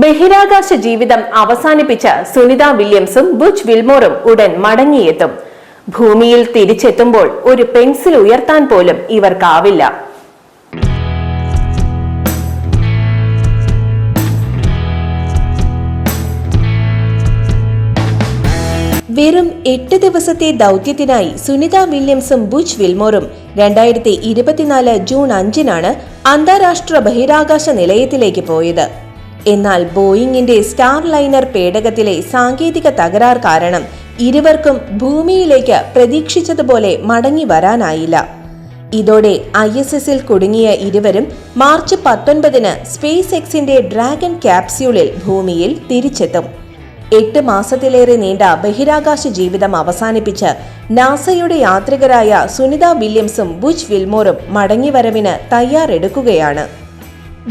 ബഹിരാകാശ ജീവിതം അവസാനിപ്പിച്ച സുനിത വില്യംസും ബുച്ച് വിൽമോറും ഉടൻ മടങ്ങിയെത്തും. ഭൂമിയിൽ തിരിച്ചെത്തുമ്പോൾ ഒരു പെൻസിൽ ഉയർത്താൻ പോലും ഇവർക്കാവില്ല. വെറും എട്ട് ദിവസത്തെ ദൗത്യത്തിനായി സുനിത വില്യംസും ബുച്ച് വിൽമോറും രണ്ടായിരത്തി ഇരുപത്തിനാല് ജൂൺ അഞ്ചിനാണ് അന്താരാഷ്ട്ര ബഹിരാകാശ നിലയത്തിലേക്ക് പോയത്. എന്നാൽ ബോയിങ്ങിന്റെ സ്റ്റാർ ലൈനർ പേടകത്തിലെ സാങ്കേതിക തകരാർ കാരണം ഇരുവർക്കും ഭൂമിയിലേക്ക് പ്രതീക്ഷിച്ചതുപോലെ മടങ്ങി വരാനായില്ല. ഇതോടെ ഐ എസ് എസിൽ കുടുങ്ങിയ ഇരുവരും മാർച്ച് പത്തൊൻപതിന് സ്പേസ് എക്സിന്റെ ഡ്രാഗൺ ക്യാപ്സ്യൂളിൽ ഭൂമിയിൽ തിരിച്ചെത്തും. എട്ട് മാസത്തിലേറെ നീണ്ട ബഹിരാകാശ ജീവിതം അവസാനിപ്പിച്ച് നാസയുടെ യാത്രികരായ സുനിത വില്യംസും ബുച്ച് വിൽമോറും മടങ്ങിവരവിന് തയ്യാറെടുക്കുകയാണ്.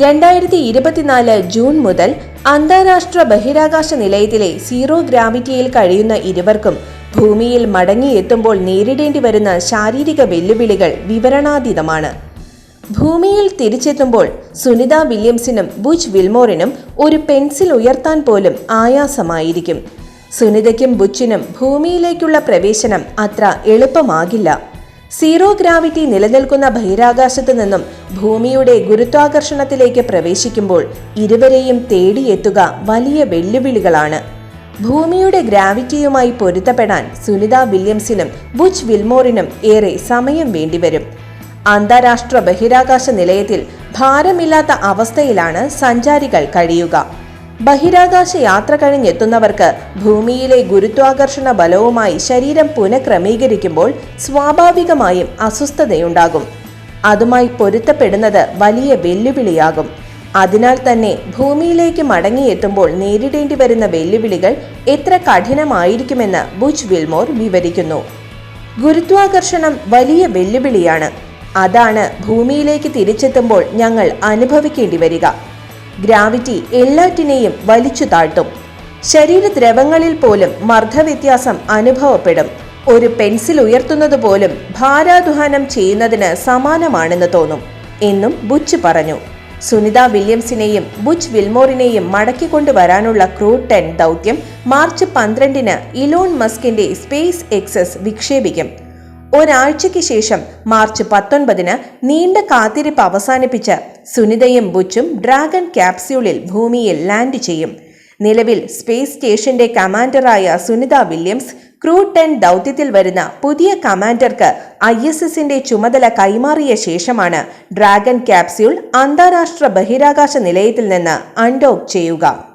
രണ്ടായിരത്തി ഇരുപത്തിനാല് ജൂൺ മുതൽ അന്താരാഷ്ട്ര ബഹിരാകാശ നിലയത്തിലെ സീറോ ഗ്രാവിറ്റിയിൽ കഴിയുന്ന ഇരുവർക്കും ഭൂമിയിൽ മടങ്ങിയെത്തുമ്പോൾ നേരിടേണ്ടി വരുന്ന ശാരീരിക വെല്ലുവിളികൾ വിവരണാതീതമാണ്. ഭൂമിയിൽ തിരിച്ചെത്തുമ്പോൾ സുനിത വില്യംസിനും ബുജ് വിൽമോറിനും ഒരു പെൻസിൽ ഉയർത്താൻ പോലും ആയാസമായിരിക്കും. സുനിതയ്ക്കും ബുച്ചിനും ഭൂമിയിലേക്കുള്ള പ്രവേശനം അത്ര എളുപ്പമാകില്ല. സീറോ ഗ്രാവിറ്റി നിലനിൽക്കുന്ന ബഹിരാകാശത്ത് നിന്നും ഭൂമിയുടെ ഗുരുത്വാകർഷണത്തിലേക്ക് പ്രവേശിക്കുമ്പോൾ ഇരുവരെയും തേടിയെത്തുക വലിയ വെല്ലുവിളികളാണ്. ഭൂമിയുടെ ഗ്രാവിറ്റിയുമായി പൊരുത്തപ്പെടാൻ സുനിത വില്യംസിനും ബുച്ച് വിൽമോറിനും ഏറെ സമയം വേണ്ടിവരും. അന്താരാഷ്ട്ര ബഹിരാകാശ നിലയത്തിൽ ഭാരമില്ലാത്ത അവസ്ഥയിലാണ് സഞ്ചാരികൾ കഴിയുക. ബഹിരാകാശ യാത്ര കഴിഞ്ഞെത്തുന്നവർക്ക് ഭൂമിയിലെ ഗുരുത്വാകർഷണ ബലവുമായി ശരീരം പുനഃക്രമീകരിക്കുമ്പോൾ സ്വാഭാവികമായും അസ്വസ്ഥതയുണ്ടാകും. അതുമായി പൊരുത്തപ്പെടുന്നത് വലിയ വെല്ലുവിളിയാകും. അതിനാൽ തന്നെ ഭൂമിയിലേക്ക് മടങ്ങിയെത്തുമ്പോൾ നേരിടേണ്ടി വരുന്ന വെല്ലുവിളികൾ എത്ര കഠിനമായിരിക്കുമെന്ന് ബുച്ച് വിൽമോർ വിവരിക്കുന്നു. ഗുരുത്വാകർഷണം വലിയ വെല്ലുവിളിയാണ്. അതാണ് ഭൂമിയിലേക്ക് തിരിച്ചെത്തുമ്പോൾ ഞങ്ങൾ അനുഭവിക്കേണ്ടി വരിക ഗ്രാവിറ്റി എല്ലാറ്റിനെയും വലിച്ചു താഴ്ത്തും. ശരീരദ്രവങ്ങളിൽ പോലും മർദ്ദവ്യത്യാസം അനുഭവപ്പെടും. ഒരു പെൻസിൽ ഉയർത്തുന്നത് പോലും ഭാരാധ്വാനം ചെയ്യുന്നതിന് സമാനമാണെന്ന് തോന്നും എന്നും ബുച്ച് പറഞ്ഞു. സുനിത വില്യംസിനെയും ബുച്ച് വിൽമോറിനെയും മടക്കിക്കൊണ്ടുവരാനുള്ള ക്രൂ ടെൻ ദൗത്യം മാർച്ച് പന്ത്രണ്ടിന് ഇലോൺ മസ്കിന്റെ സ്പേസ് എക്സസ് വിക്ഷേപിക്കും. ഒരാഴ്ചയ്ക്ക് ശേഷം മാർച്ച് പത്തൊൻപതിന് നീണ്ട കാത്തിരിപ്പ് അവസാനിപ്പിച്ച് സുനിതയും ബുച്ചും ഡ്രാഗൺ ക്യാപ്സ്യൂളിൽ ഭൂമിയിൽ ലാൻഡ് ചെയ്യും. നിലവിൽ സ്പേസ് സ്റ്റേഷന്റെ കമാൻഡറായ സുനിത വില്യംസ് ക്രൂ ടെൻ ദൗത്യത്തിൽ വരുന്ന പുതിയ കമാൻഡർക്ക് ഐ എസ് എസിന്റെ ചുമതല കൈമാറിയ ശേഷമാണ് ഡ്രാഗൺ ക്യാപ്സ്യൂൾ അന്താരാഷ്ട്ര ബഹിരാകാശ നിലയത്തിൽ നിന്ന് അൺഡോക്ക് ചെയ്യുക.